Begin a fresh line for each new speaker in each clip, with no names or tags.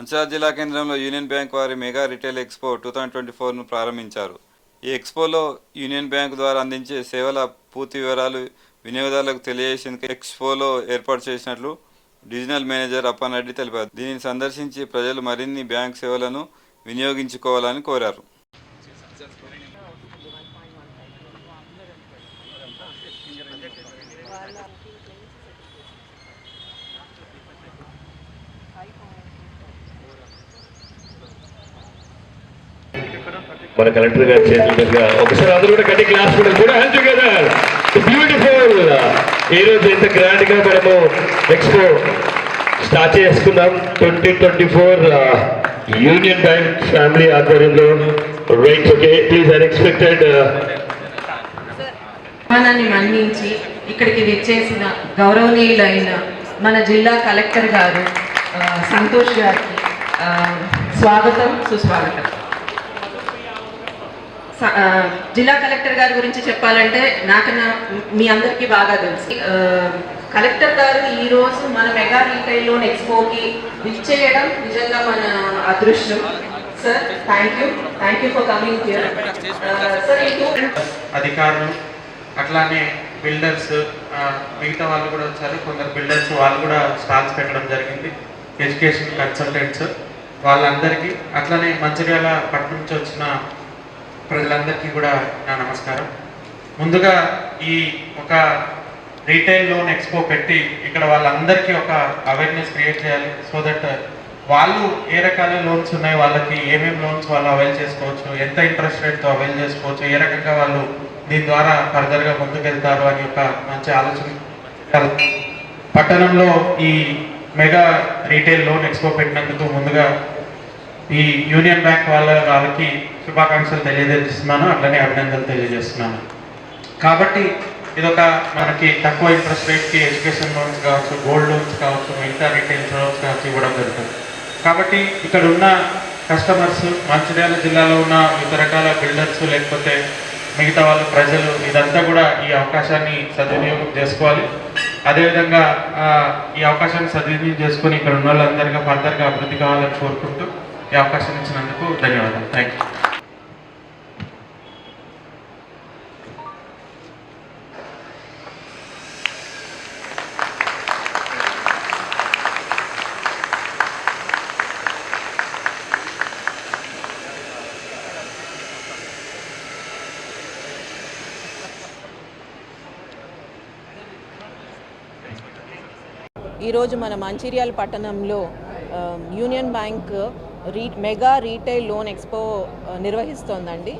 మంచిర్యాల జిల్లా కేంద్రంలో union bank వారి mega retail expo two thousand twenty ఫోర్ను ప్రారంభించారు. ఈ ఎక్స్పోలో యూనియన్ బ్యాంక్ ద్వారా అందించే సేవల పూర్తి వివరాలు వినియోగదారులకు తెలియజేసేందుకు ఎక్స్పోలో ఏర్పాటు చేసినట్లు డివిజనల్ మేనేజర్ అప్పన్ రెడ్డి తెలిపారు. దీనిని సందర్శించి ప్రజలు మరిన్ని బ్యాంక్ సేవలను వినియోగించుకోవాలని కోరారు.
మన కలెక్టర్ గారి చేతుల మీదుగా ఒకసారి అందరూ కూడా కట్టి క్లాస్ కూడా కూడా హ్యాండ్ టుగెదర్. బ్యూటిఫుల్ ఈ uh, రోజు ఎంత గ్రాండ్గా మనము ఎక్స్పో స్టార్ట్ చేసుకున్నాం. Twenty twenty four union bank family ఆధ్వర్యంలో. రైట్ ఓకే ప్లీజ్ అన్ఎక్స్పెక్టెడ్
ఆహ్వానాన్ని మన్నించి ఇక్కడికి విచ్చేసిన గౌరవనీయులైన మన జిల్లా కలెక్టర్ గారు సంతోష్ గారికి స్వాగతం సుస్వాగతం. జిల్లా కలెక్టర్ గారి గురించి చెప్పాలంటే నాకన్నా మీ అందరికీ బాగా తెలుసు. కలెక్టర్ గారు ఈ రోజు మన మెగా రీటైల్ లోన్ ఎక్స్పోకి విచ్చేయడం నిజంగా మన అదృష్టం. Sir thank you thank you for coming here sir
అధికారులు అట్లానే బిల్డర్స్ మిగతా వాళ్ళు కూడా వచ్చారు. కొందరు బిల్డర్స్ వాళ్ళు కూడా స్టాల్స్ పెట్టడం జరిగింది. ఎడ్యుకేషన్ కన్సల్టెంట్స్ వాళ్ళందరికీ అట్లానే మంచిర్యాల పట్టణం నుంచి వచ్చిన ప్రజలందరికీ కూడా నా నమస్కారం. ముందుగా ఈ ఒక రీటైల్ లోన్ ఎక్స్పో పెట్టి ఇక్కడ వాళ్ళందరికీ ఒక అవేర్నెస్ క్రియేట్ చేయాలి. సో దట్ వాళ్ళు ఏ రకాల లోన్స్ ఉన్నాయి వాళ్ళకి ఏమేమి లోన్స్ వాళ్ళు అవైల్ చేసుకోవచ్చు ఎంత ఇంట్రెస్ట్ రేట్తో అవైల్ చేసుకోవచ్చు ఏ రకంగా వాళ్ళు దీని ద్వారా ఫర్దర్గా ముందుకెళ్తారు అని ఒక మంచి ఆలోచన. పట్టణంలో ఈ మెగా రీటైల్ లోన్ ఎక్స్పో పెట్టినందుకు ముందుగా ఈ యూనియన్ బ్యాంక్ వాళ్ళ వాళ్ళకి శుభాకాంక్షలు తెలియజేస్తున్నాను అట్లనే అభినందనలు తెలియజేస్తున్నాను. కాబట్టి ఇదొక మనకి తక్కువ ఇంట్రెస్ట్ రేట్కి ఎడ్యుకేషన్ లోన్స్ కావచ్చు గోల్డ్ లోన్స్ కావచ్చు మిగతా రిటైల్ లోన్స్ కావచ్చు ఇవ్వడం జరుగుతుంది. కాబట్టి ఇక్కడ ఉన్న కస్టమర్స్ మంచిర్యాల జిల్లాలో ఉన్న వివిధ రకాల బిల్డర్స్ లేకపోతే మిగతా వాళ్ళ ప్రజలు ఇదంతా కూడా ఈ అవకాశాన్ని సద్వినియోగం చేసుకోవాలి. అదేవిధంగా ఈ అవకాశాన్ని సద్వినియోగం చేసుకొని ఇక్కడ ఉన్న వాళ్ళందరిగా ఫర్దర్గా అభివృద్ధి కావాలని కోరుకుంటూ ఈ అవకాశం ఇచ్చినందుకు ధన్యవాదాలు. థ్యాంక్ యూ
ఈరోజు మన మంచిర్యాల పట్టణంలో యూనియన్ బ్యాంక్ రీ మెగా రీటైల్ లోన్ ఎక్స్పో నిర్వహిస్తోందండి.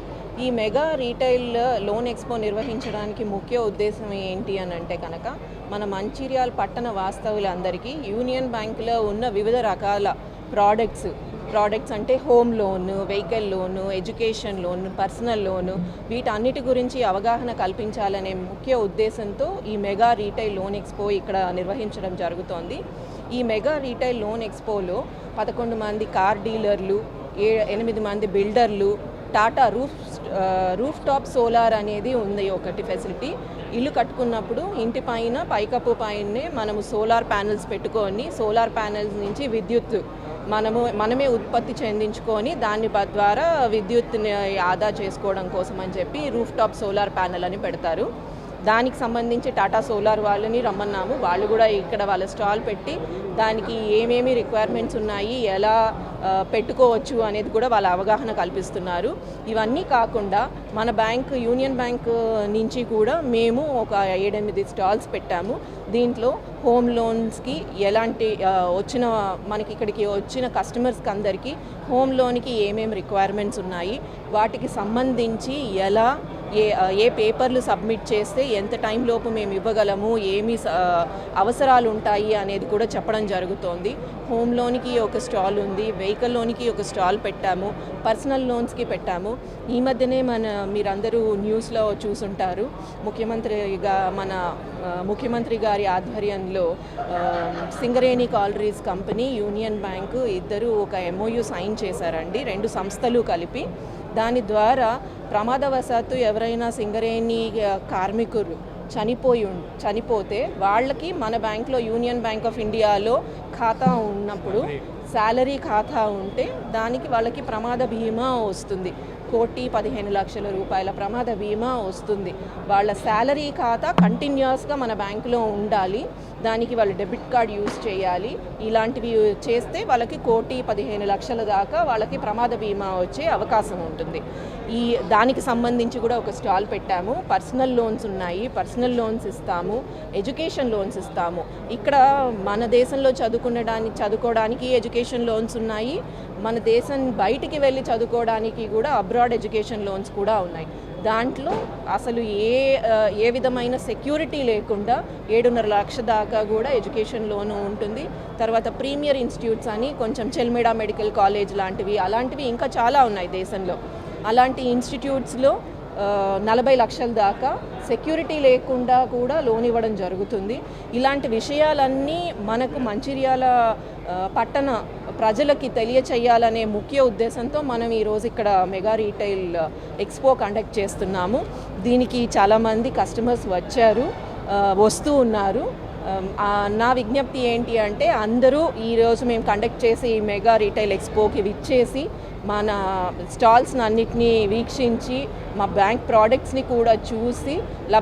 ఈ మెగా రీటైల్ లోన్ ఎక్స్పో నిర్వహించడానికి ముఖ్య ఉద్దేశం ఏంటి అని అంటే కనుక మన మంచిర్యాల పట్టణ వాస్తవులందరికీ యూనియన్ బ్యాంకులో ఉన్న వివిధ రకాల ప్రోడక్ట్స్ ప్రోడక్ట్స్ అంటే home loan vehicle loan education loan personal loan వీటన్నిటి గురించి అవగాహన కల్పించాలనే ముఖ్య ఉద్దేశంతో ఈ మెగా రీటైల్ లోన్ ఎక్స్పో ఇక్కడ నిర్వహించడం జరుగుతోంది. ఈ మెగా రీటైల్ లోన్ ఎక్స్పోలో పదకొండు మంది కార్ డీలర్లు ఏ ఎనిమిది మంది బిల్డర్లు Tata roof roof top solar అనేది ఉంది ఒకటి ఫెసిలిటీ ఇల్లు కట్టుకున్నప్పుడు ఇంటి పైన పైకప్పు పైనే మనము సోలార్ ప్యానెల్స్ పెట్టుకొని సోలార్ ప్యానెల్స్ నుంచి విద్యుత్ మనము మనమే ఉత్పత్తి చెందించుకొని దాని ద్వారా విద్యుత్ని ఆదా చేసుకోవడం కోసం అని చెప్పి రూఫ్ టాప్ సోలార్ ప్యానెల్ అని పెడతారు. దానికి సంబంధించి టాటా సోలార్ వాళ్ళని రమ్మన్నాము. వాళ్ళు కూడా ఇక్కడ వాళ్ళ స్టాల్ పెట్టి దానికి ఏమేమి రిక్వైర్మెంట్స్ ఉన్నాయి ఎలా పెట్టుకోవచ్చు అనేది కూడా వాళ్ళ అవగాహన కల్పిస్తున్నారు. ఇవన్నీ కాకుండా మన బ్యాంక్ యూనియన్ బ్యాంక్ నుంచి కూడా మేము ఒక ఏడెనిమిది స్టాల్స్ పెట్టాము. దీంట్లో హోమ్ లోన్స్కి ఎలాంటి వచ్చిన మనకి ఇక్కడికి వచ్చిన కస్టమర్స్కి అందరికీ హోమ్ లోన్కి ఏమేమి రిక్వైర్మెంట్స్ ఉన్నాయి వాటికి సంబంధించి ఎలా ఏ ఏ పేపర్లు సబ్మిట్ చేస్తే ఎంత టైం లోపు మేము ఇవ్వగలము ఏమి స- అవసరాలు ఉంటాయి అనేది కూడా చెప్పడం జరుగుతోంది. హోమ్ లోన్కి ఒక స్టాల్ ఉంది వెహికల్ లోన్కి ఒక స్టాల్ పెట్టాము పర్సనల్ లోన్స్కి పెట్టాము. ఈ మధ్యనే మన మీరందరూ న్యూస్లో చూసుంటారు. ముఖ్యమంత్రిగా మన ముఖ్యమంత్రి గారి ఆధ్వర్యంలో Singareni collieries company union bank ఇద్దరు ఒక ఎంఓయు సైన్ చేశారండి. రెండు సంస్థలు కలిపి. దాని ద్వారా ప్రమాదవశాత్తు ఎవరైనా సింగరేణి కార్మికులు చనిపోయి ఉం- చనిపోతే వాళ్ళకి మన బ్యాంక్లో యూనియన్ బ్యాంక్ ఆఫ్ ఇండియాలో ఖాతా ఉన్నప్పుడు శాలరీ ఖాతా ఉంటే దానికి వాళ్ళకి ప్రమాద బీమా వస్తుంది. కోటి పదిహేను లక్షల రూపాయల ప్రమాద బీమా వస్తుంది. వాళ్ళ శాలరీ ఖాతా కంటిన్యూస్గా మన బ్యాంకులో ఉండాలి. దానికి వాళ్ళు డెబిట్ కార్డ్ యూజ్ చేయాలి. ఇలాంటివి చేస్తే వాళ్ళకి కోటి పదిహేను లక్షల దాకా వాళ్ళకి ప్రమాద బీమా వచ్చే అవకాశం ఉంటుంది. ఈ దానికి సంబంధించి కూడా ఒక స్టాల్ పెట్టాము. పర్సనల్ లోన్స్ ఉన్నాయి. పర్సనల్ లోన్స్ ఇస్తాము. ఎడ్యుకేషన్ లోన్స్ ఇస్తాము. ఇక్కడ మన దేశంలో చదువుకునడానికి చదువుకోవడానికి ఎడ్యుకేషన్ లోన్స్ ఉన్నాయి. మన దేశం బయటికి వెళ్ళి చదువుకోవడానికి కూడా అబ్రాడ్ ఎడ్యుకేషన్ లోన్స్ కూడా ఉన్నాయి. దాంట్లో అసలు ఏ ఏ విధమైన సెక్యూరిటీ లేకుండా ఏడున్నర లక్ష దాకా కూడా ఎడ్యుకేషన్ లోను ఉంటుంది. తర్వాత ప్రీమియర్ ఇన్స్టిట్యూట్స్ అని కొంచెం చెల్మిడా మెడికల్ కాలేజ్ లాంటివి అలాంటివి ఇంకా చాలా ఉన్నాయి దేశంలో. అలాంటి ఇన్స్టిట్యూట్స్లో నలభై లక్షల దాకా సెక్యూరిటీ లేకుండా కూడా లోన్ ఇవ్వడం జరుగుతుంది. ఇలాంటి విషయాలన్నీ మనకు మంచిర్యాల పట్టణ ప్రజలకి తెలియచేయాలనే ముఖ్య ఉద్దేశంతో మనం ఈరోజు ఇక్కడ మెగా రీటైల్ ఎక్స్పో కండక్ట్ చేస్తున్నాము. దీనికి చాలామంది కస్టమర్స్ వచ్చారు వస్తూ ఉన్నారు. నా విజ్ఞప్తి ఏంటి అంటే అందరూ ఈరోజు మేము కండక్ట్ చేసి ఈ మెగా రీటైల్ ఎక్స్పోకి విచ్చేసి మన స్టాల్స్ని అన్నిటినీ వీక్షించి మా బ్యాంక్ ప్రోడక్ట్స్ని కూడా చూసి లబ్ధి